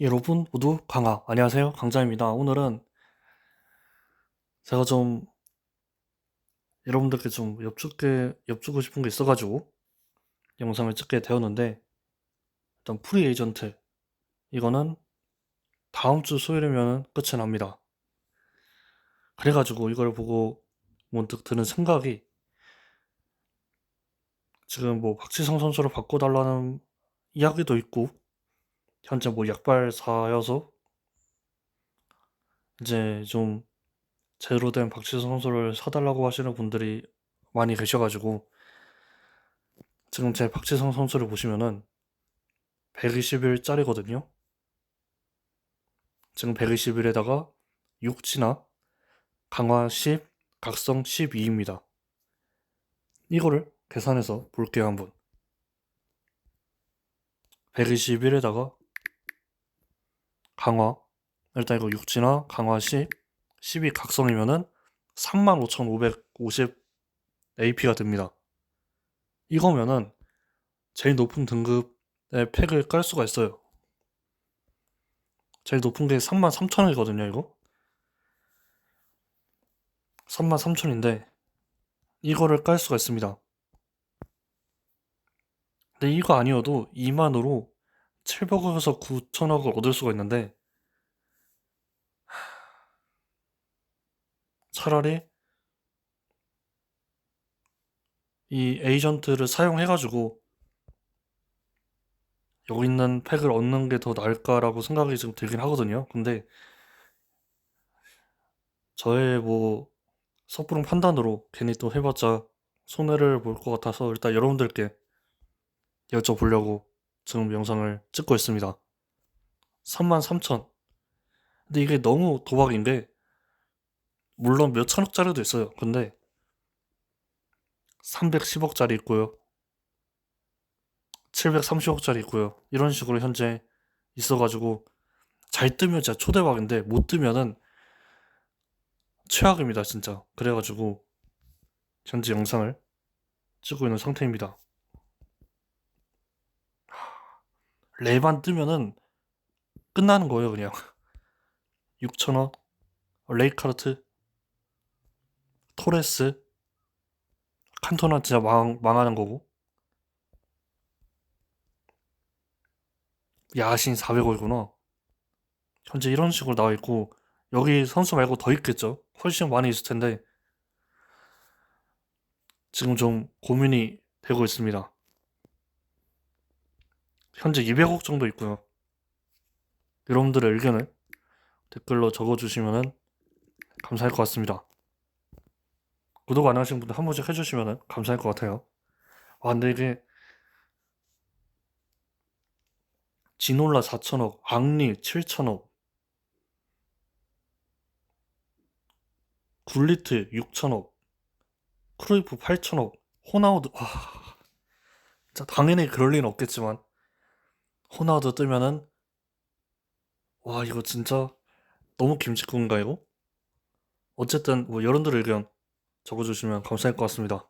여러분 모두 강하. 안녕하세요. 강자입니다. 오늘은 제가 좀 여러분들께 좀 여쭙게 여쭙고 싶은 게 있어가지고 영상을 찍게 되었는데 일단 프리 에이전트. 이거는 다음 주 수요일이면 끝이 납니다. 그래가지고 이걸 보고 문득 드는 생각이 지금 뭐 박지성 선수를 바꿔달라는 이야기도 있고 현재 뭐 약발사여서 이제 좀 제대로 된 박지성 선수를 사달라고 하시는 분들이 많이 계셔가지고 지금 제 박지성 선수를 보시면은 120일짜리거든요. 지금 120일에다가 육지나 강화 10, 각성 12입니다. 이거를 계산해서 볼게요 한번. 121에다가 강화 일단 이거 육지나 강화 10 12 각성이면은 35,550 AP가 됩니다. 이거면은 제일 높은 등급의 팩을 깔 수가 있어요. 제일 높은 게 33,000원이거든요, 이거. 33,000인데 이거를 깔 수가 있습니다. 근데 이거 아니어도 2만으로 700억에서 9천억을 얻을 수가 있는데 차라리 이 에이전트를 사용해가지고 여기 있는 팩을 얻는 게 더 나을까라고 생각이 좀 들긴 하거든요. 근데 저의 뭐 섣부른 판단으로 괜히 또 해봤자 손해를 볼 것 같아서 일단 여러분들께 여쭤보려고 지금 영상을 찍고 있습니다. 33,000. 근데 이게 너무 도박인 게 물론 몇 천억짜리도 있어요. 근데 310억짜리 있고요. 730억짜리 있고요. 이런 식으로 현재 있어가지고 잘 뜨면 진짜 초대박인데 못 뜨면은 최악입니다, 진짜. 그래가지고 현재 영상을 찍고 있는 상태입니다. 레반 뜨면은 끝나는 거예요, 그냥. 6천원, 레이카르트, 토레스, 칸토나 진짜 망, 망하는 거고. 야신 400억이구나. 현재 이런 식으로 나와 있고, 여기 선수 말고 더 있겠죠? 훨씬 많이 있을 텐데, 지금 좀 고민이 되고 있습니다. 현재 200억 정도 있고요. 여러분들의 의견을 댓글로 적어주시면 감사할 것 같습니다. 구독 안 하신 분들 한 번씩 해주시면 감사할 것 같아요. 아, 근데 이게 지놀라 4천억, 앙리 7천억, 굴리트 6천억, 크루이프 8천억, 호나우드, 와, 진짜 당연히 그럴 리는 없겠지만, 호나우드 뜨면은, 와, 이거 진짜 너무 김치국인가, 이거? 어쨌든, 뭐, 여러분들의 의견 적어주시면 감사할 것 같습니다.